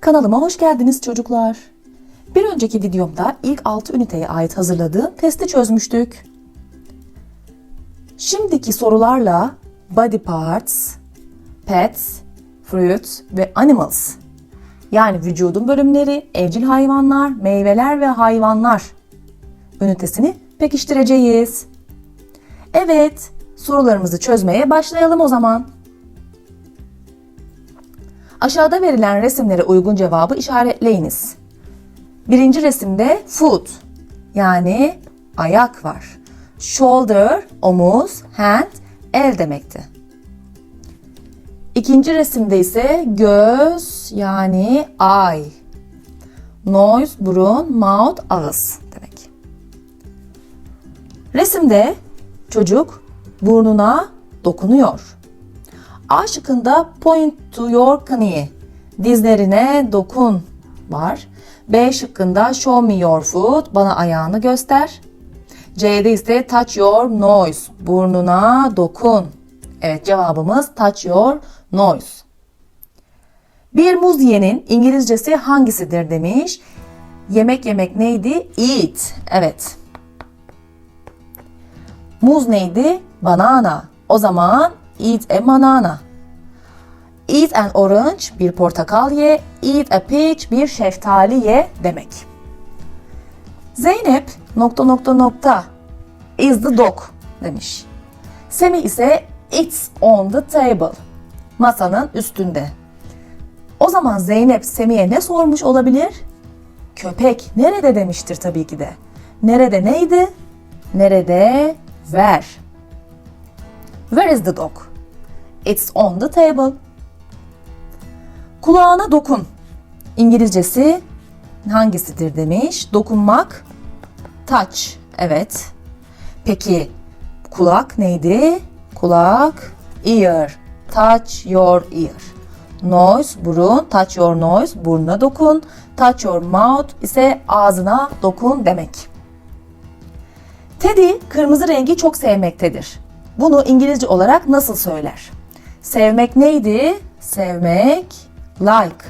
Kanalıma hoş geldiniz çocuklar. Bir önceki videomda ilk 6 üniteye ait hazırladığım testi çözmüştük. Şimdiki sorularla body parts, pets, fruits ve animals yani vücudun bölümleri, evcil hayvanlar, meyveler ve hayvanlar ünitesini pekiştireceğiz. Evet, sorularımızı çözmeye başlayalım o zaman. Aşağıda verilen resimlere uygun cevabı işaretleyiniz. Birinci resimde foot yani ayak var. Shoulder, omuz, hand, el demekti. İkinci resimde ise göz yani eye. Nose, burun, mouth, ağız demek. Resimde çocuk burnuna dokunuyor. A şıkkında point to your knee. Dizlerine dokun var. B şıkkında show me your foot. Bana ayağını göster. C'de ise touch your nose. Burnuna dokun. Evet cevabımız touch your nose. Bir muz yiyenin İngilizcesi hangisidir demiş. Yemek yemek neydi? Eat. Evet. Muz neydi? Banana. O zaman eat a banana. Eat an orange bir portakal ye, eat a peach bir şeftali ye demek. Zeynep nokta nokta nokta is the dog demiş. Semih ise it's on the table. Masanın üstünde. O zaman Zeynep Semih'e ne sormuş olabilir? Köpek nerede demiştir tabii ki de. Nerede neydi? Nerede? Where? Where is the dog? It's on the table. Kulağına dokun. İngilizcesi hangisidir demiş. Dokunmak. Touch. Evet. Peki kulak neydi? Kulak. Ear. Touch your ear. Nose, burun. Touch your nose. Burnuna dokun. Touch your mouth ise ağzına dokun demek. Teddy kırmızı rengi çok sevmektedir. Bunu İngilizce olarak nasıl söyler? Sevmek neydi? Sevmek like.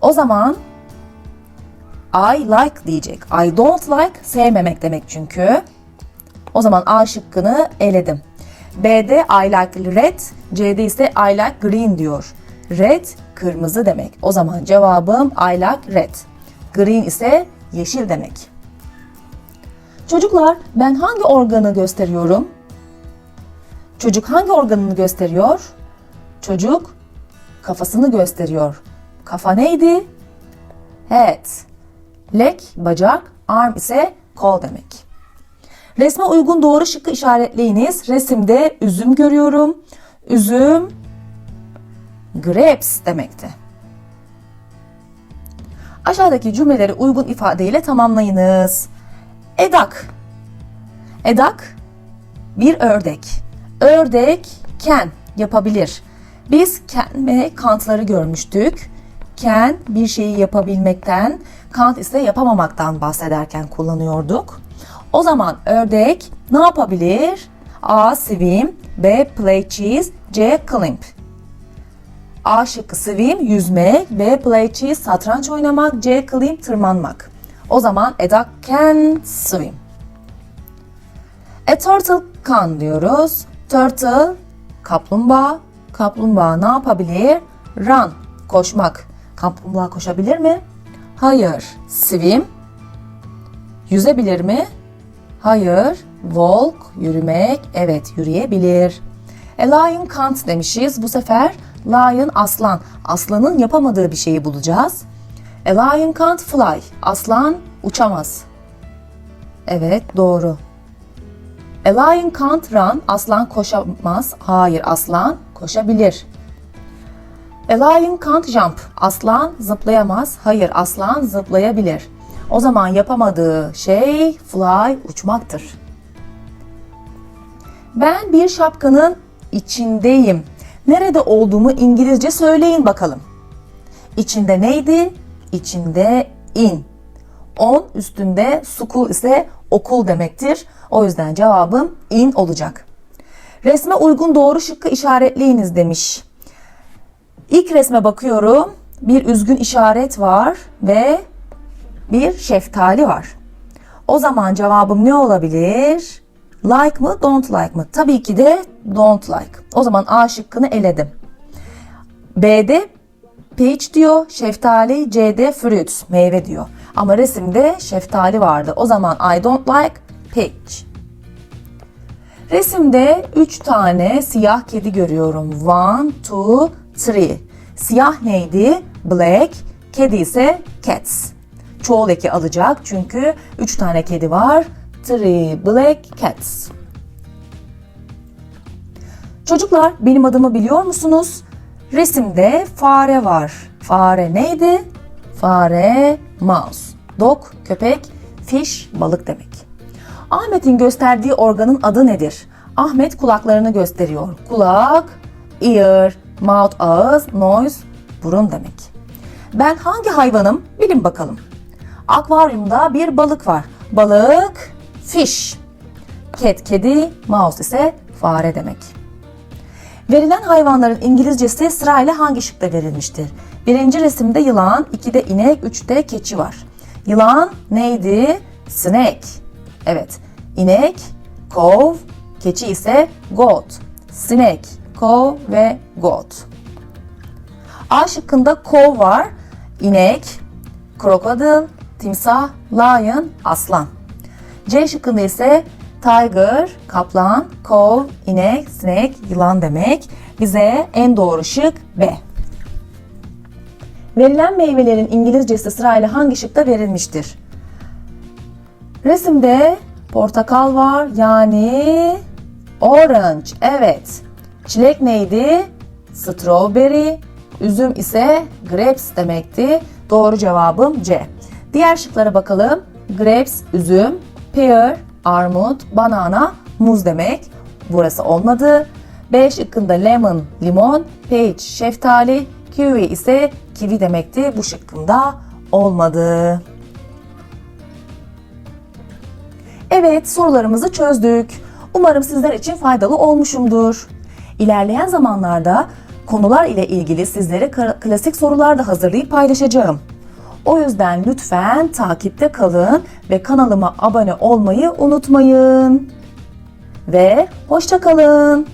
O zaman I like diyecek. I don't like sevmemek demek çünkü. O zaman A şıkkını eledim. B'de I like red, C'de ise I like green diyor. Red kırmızı demek. O zaman cevabım I like red. Green ise yeşil demek. Çocuklar ben hangi organı gösteriyorum? Çocuk hangi organını gösteriyor? Çocuk kafasını gösteriyor. Kafa neydi? Head. Leg, bacak, arm ise kol demek. Resme uygun doğru şıkkı işaretleyiniz. Resimde üzüm görüyorum. Üzüm grapes demekti. Aşağıdaki cümleleri uygun ifadeyle tamamlayınız. Edak. Edak bir ördek. Ördek can yapabilir. Biz can ve kantları görmüştük. Can bir şeyi yapabilmekten, kant ise yapamamaktan bahsederken kullanıyorduk. O zaman ördek ne yapabilir? A. Swim B. Play cheese C. Climb A şıkkı swim yüzmek, B. Play cheese satranç oynamak, C. Climb tırmanmak. O zaman a duck can swim. A turtle can diyoruz. Turtle kaplumbağa. Kaplumbağa ne yapabilir? Run koşmak. Kaplumbağa koşabilir mi? Hayır. Swim yüzebilir mi? Hayır. Walk yürümek. Evet yürüyebilir. A lion can't demişiz. Bu sefer lion aslan. Aslanın yapamadığı bir şeyi bulacağız. A lion can't fly. Aslan uçamaz. Evet doğru. A lion can't run. Aslan koşamaz. Hayır aslan koşabilir. A lion can't jump. Aslan zıplayamaz. Hayır aslan zıplayabilir. O zaman yapamadığı şey fly uçmaktır. Ben bir şapkanın içindeyim. Nerede olduğumu İngilizce söyleyin bakalım. İçinde neydi? İçinde in. On üstünde school ise okul demektir. O yüzden cevabım in olacak. Resme uygun doğru şıkkı işaretleyiniz demiş. İlk resme bakıyorum. Bir üzgün işaret var ve bir şeftali var. O zaman cevabım ne olabilir? Like mı, don't like mı? Tabii ki de don't like. O zaman A şıkkını eledim. B'de peach diyor, şeftali, C'de fruit, meyve diyor. Ama resimde şeftali vardı. O zaman I don't like peach. Resimde 3 tane siyah kedi görüyorum. One, two, three. Siyah neydi? Black. Kedi ise cats. Çoğul eki alacak çünkü 3 tane kedi var. Three black cats. Çocuklar benim adımı biliyor musunuz? Resimde fare var. Fare neydi? Fare mouse. Dog köpek, fish balık demek. Ahmet'in gösterdiği organın adı nedir? Ahmet kulaklarını gösteriyor. Kulak, ear, mouth ağız, nose burun demek. Ben hangi hayvanım? Bilin bakalım. Akvaryumda bir balık var. Balık, fish. Cat kedi, mouse ise fare demek. Verilen hayvanların İngilizcesi sırayla hangi şıkta verilmiştir? Birinci resimde yılan, ikide inek, üçte keçi var. Yılan neydi? Snake. Evet. İnek, cow, keçi ise goat. Snake, cow ve goat. A şıkkında cow var. İnek, crocodile, timsah, lion, aslan. C şıkkında ise tiger, kaplan, cow, inek, snake, yılan demek. Bize en doğru şık B. Verilen meyvelerin İngilizcesi sırayla hangi şıkta verilmiştir? Resimde portakal var yani orange. Evet. Çilek neydi? Strawberry. Üzüm ise grapes demekti. Doğru cevabım C. Diğer şıklara bakalım. Grapes üzüm, pear armut, banana muz demek. Burası olmadı. B şıkkında lemon limon, peach şeftali, kiwi ise kivi demekti. Bu şıkkında olmadı. Evet sorularımızı çözdük. Umarım sizler için faydalı olmuşumdur. İlerleyen zamanlarda konular ile ilgili sizlere kla- klasik sorular da hazırlayıp paylaşacağım. O yüzden lütfen takipte kalın ve kanalıma abone olmayı unutmayın. Ve hoşça kalın.